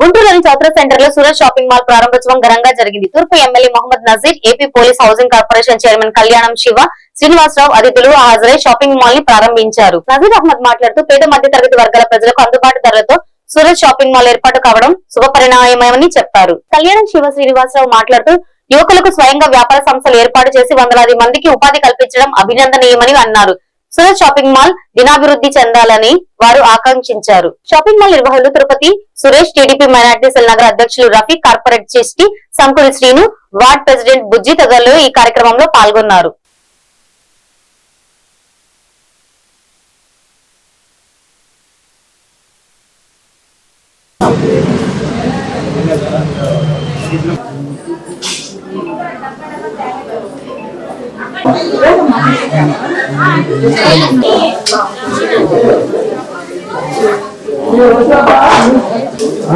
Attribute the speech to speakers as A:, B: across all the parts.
A: గుంటూరులోని చౌత్ర సెంటర్లో Suraj shopping mall ప్రారంభోత్సవం ఘనంగా జరిగింది. తూర్పు MLA Mohammad Nazeer AP police housing corporation chairman Kalyanam Siva Srinivasarao అతిథులు హాజరై షాపింగ్ మాల్ని ప్రారంభించారు. నజీర్ అహ్మద్ మాట్లాడుతూ పేద మధ్య తరగతి వర్గాల ప్రజలకు అందుబాటు ధరలతో సూరజ్ షాపింగ్ మాల్ ఏర్పాటు కావడం శుభపరిణామయమని చెప్పారు. కళ్యాణం శివ శ్రీనివాసరావు మాట్లాడుతూ యువకులకు స్వయంగా వ్యాపార సంస్థలు ఏర్పాటు చేసి వందలాది మందికి ఉపాధి కల్పించడం అభినందనీయమని అన్నారు. సూరత్ షాపింగ్ మాల్ దినాభివృద్ధి చెందాలని వారు ఆకాంక్షించారు. షాపింగ్ మాల్ నిర్వాహకులు Tirupati Suresh TDP minority cell నగర అధ్యక్షులు రఫీ కార్పొరేట్ చేసి సంకుడి శ్రీను వార్డ్ ప్రెసిడెంట్ బుజ్జి తదితరులు ఈ కార్యక్రమంలో పాల్గొన్నారు.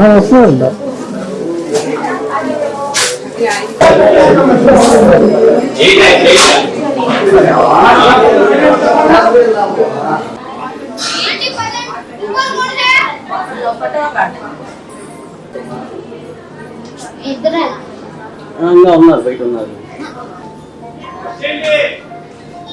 B: వస్తుందంట
C: ఇద్దరే
B: ఇంకా ఉన్నారు బయట ఉన్నారు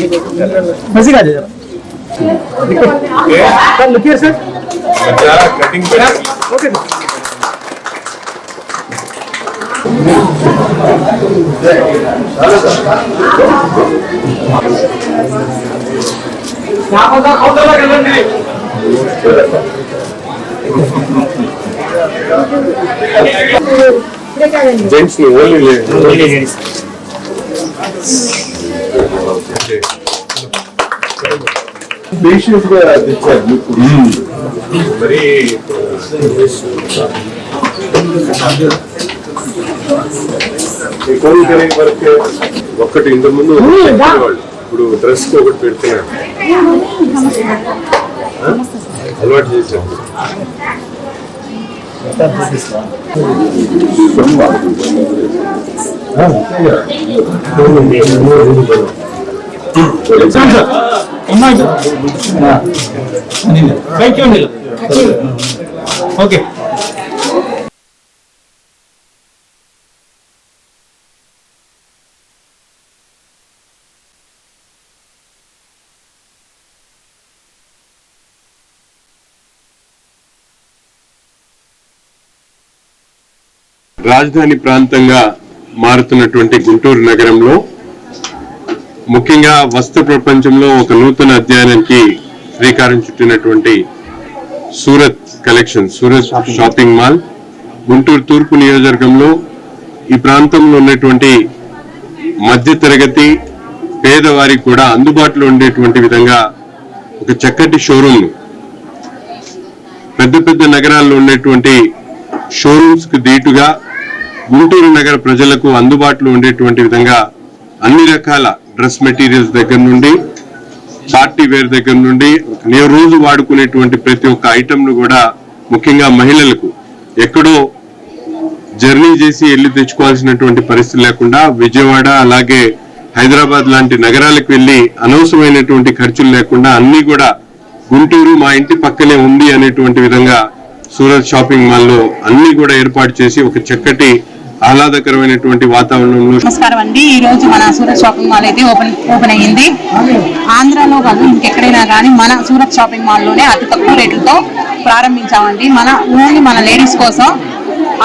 B: नज़दीक आ जाइए sir.
D: लुकिए
B: sir
D: cutting okay. Gents only ladies పేషెంట్గా తెచ్చారు మీకు మరి వరకు ఒక్కటి ఇంత ముందు వాళ్ళు ఇప్పుడు డ్రెస్కి ఒకటి పెడుతున్నారు ఆ? అలవాటు చేశారు
B: థ్యాంక్ యూ అండి ఓకే
D: రాజధాని ప్రాంతంగా మారుతున్నటువంటి గుంటూరు నగరంలో ముఖ్యంగా వస్తు ప్రపంచంలో ఒక నూతన అధ్యయనానికి శ్రీకారం చుట్టినటువంటి Surat collection Surat shopping mall. Guntur తూర్పు నియోజకవర్గంలో ఈ ప్రాంతంలో ఉన్నటువంటి మధ్య తరగతి పేదవారికి కూడా అందుబాటులో ఉండేటువంటి విధంగా ఒక చక్కటి షోరూమ్ పెద్ద పెద్ద నగరాల్లో ఉండేటువంటి షోరూమ్స్కు దీటుగా గుంటూరు నగర ప్రజలకు అందుబాటులో ఉండేటువంటి విధంగా అన్ని రకాల డ్రెస్ మెటీరియల్స్ దగ్గర నుండి పార్టీ వేర్ దగ్గర నుండి నేను రోజు వాడుకునేటువంటి ప్రతి ఒక్క ఐటమ్ కూడా ముఖ్యంగా మహిళలకు ఎక్కడో జర్నీ చేసి వెళ్ళి తెచ్చుకోవాల్సినటువంటి పరిస్థితి లేకుండా విజయవాడ అలాగే హైదరాబాద్ లాంటి నగరాలకు వెళ్ళి అనవసరమైనటువంటి ఖర్చులు లేకుండా అన్ని కూడా గుంటూరు మా ఇంటి పక్కనే ఉంది అనేటువంటి విధంగా సూరత్ షాపింగ్ మాల్లో అన్ని కూడా ఏర్పాటు చేసి ఒక చక్కటి ఆహ్లాదకరమైనటువంటి వాతావరణంలో
E: నమస్కారం అండి. ఈ రోజు మన సూరత్ షాపింగ్ మాల్ అయితే ఓపెన్ ఓపెన్ అయ్యింది. ఆంధ్రాలో కాదు ఇంకెక్కడైనా కానీ మన సూరత్ షాపింగ్ మాల్లోనే అతి తక్కువ రేట్లతో ప్రారంభించామండి. మన ఓన్లీ మన లేడీస్ కోసం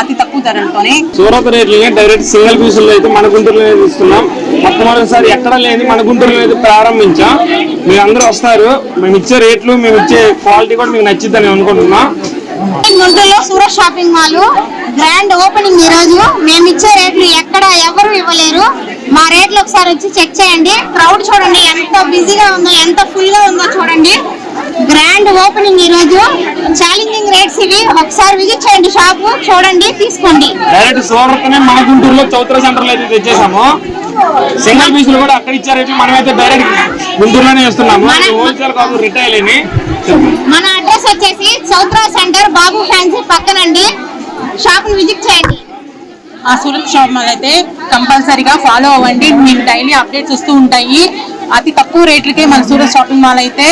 E: అతి తక్కువ ధరలతోనే.
F: సూరత్ రేట్లని డైరెక్ట్ సింగిల్ పీసులు అయితే మన గుంటూరులో ఇస్తున్నాం మొట్టమొదటిసారి ఎక్కడ లేని మన గుంటూరులో అయితే ప్రారంభించాం. మీరు అందరూ వస్తారు. మేము ఇచ్చే రేట్లు మేము ఇచ్చే క్వాలిటీ కూడా మీకు నచ్చిద్దని అనుకుంటున్నాం.
C: గుంటూరులో Surat shopping mall grand opening ఈ రోజు. మేము ఇచ్చే రేట్లు ఎక్కడ ఎవరు ఇవ్వలేరు. మా రేట్లు ఒకసారి వచ్చి చెక్ చేయండి. క్రౌడ్ చూడండి ఎంత బిజీగా ఉందో ఎంత ఫుల్గా ఉందో చూడండి. గ్రాండ్ ఓపెనింగ్ ఈ రోజు. ఛాలెంజింగ్ రేట్స్ ఇవి. ఒకసారి విజిట్ చేయండి షాప్ చూడండి తీసుకోండి.
F: డైరెక్ట్ మన గుంటూరులో చౌత్ర సెంటర్లో అయితే తెచ్చేసాము. సింగిల్ పీసులు కూడా అక్కడ అయితే మనమైతే డైరెక్ట్ గుంటూరులోనే ఇస్తున్నాము
C: మన-
F: హోల్సేల్ కాదు రిటైల్ అని
C: మన అడ్రస్ వచ్చేసి సౌత్రా సెంటర్ బాబు ఫ్యాన్సీ పక్కనండి. షాప్ని విజిట్ చేయండి.
E: ఆ సూరత్ షాప్ మాల్ అయితే కంపల్సరీగా ఫాలో అవ్వండి. మీకు డైలీ అప్డేట్స్ వస్తూ ఉంటాయి. అతి తక్కువ రేట్లకే మన సూరత్ షాపింగ్ మాల్ అయితే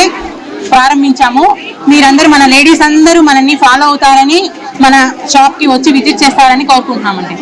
E: ప్రారంభించాము. మీరందరూ మన లేడీస్ అందరూ మనల్ని ఫాలో అవుతారని మన షాప్కి వచ్చి విజిట్ చేస్తారని కోరుకుంటున్నామండి.